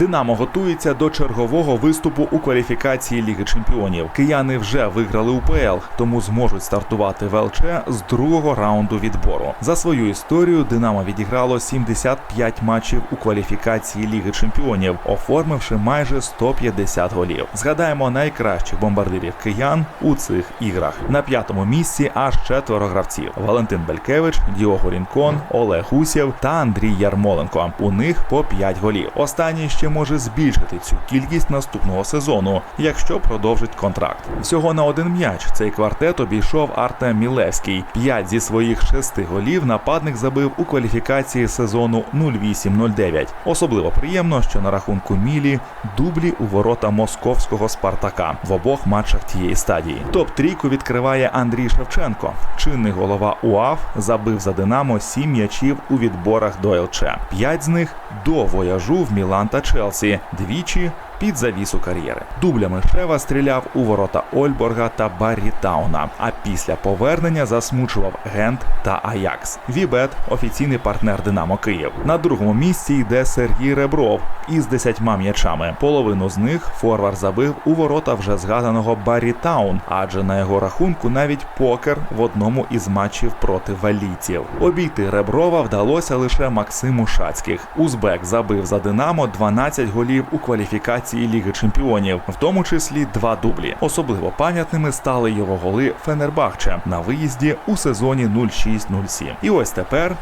Динамо готується до чергового виступу у кваліфікації Ліги Чемпіонів. Кияни вже виграли УПЛ, тому зможуть стартувати в ЛЧ з другого раунду відбору. За свою історію Динамо відіграло 75 матчів у кваліфікації Ліги Чемпіонів, оформивши майже 150 голів. Згадаємо найкращих бомбардирів киян у цих іграх. На п'ятому місці аж четверо гравців: Валентин Белькевич, Діого Рінкон, Олег Гусєв та Андрій Ярмоленко. У них по 5 голів. Останній ще може збільшити цю кількість наступного сезону, якщо продовжить контракт. Всього на один м'яч цей квартет обійшов Артем Мілевський. П'ять зі своїх шести голів нападник забив у кваліфікації сезону 08-09. Особливо приємно, що на рахунку Мілі дублі у ворота московського Спартака в обох матчах тієї стадії. Топ трійку відкриває Андрій Шевченко. Чинний голова УАФ забив за Динамо сім м'ячів у відборах до ЛЧ. П'ять з них до вояжу в Мілан та Челсі. Двічі під завісу кар'єри. Дублями Шева стріляв у ворота Ольборга та Баррі Тауна. А після повернення засмучував Гент та Аякс. Вібет офіційний партнер Динамо Київ. На другому місці йде Сергій Ребров із десятьма м'ячами. Половину з них форвард забив у ворота вже згаданого Баррі Таун, адже на його рахунку навіть покер в одному із матчів проти валійців. Обійти Реброва вдалося лише Максиму Шацьких. Узбек забив за Динамо 12 голів у кваліфікації Ліги Чемпіонів, в тому числі два дублі. Особливо пам'ятними стали його голи Фенербахче на виїзді у сезоні 06-07. І ось тепер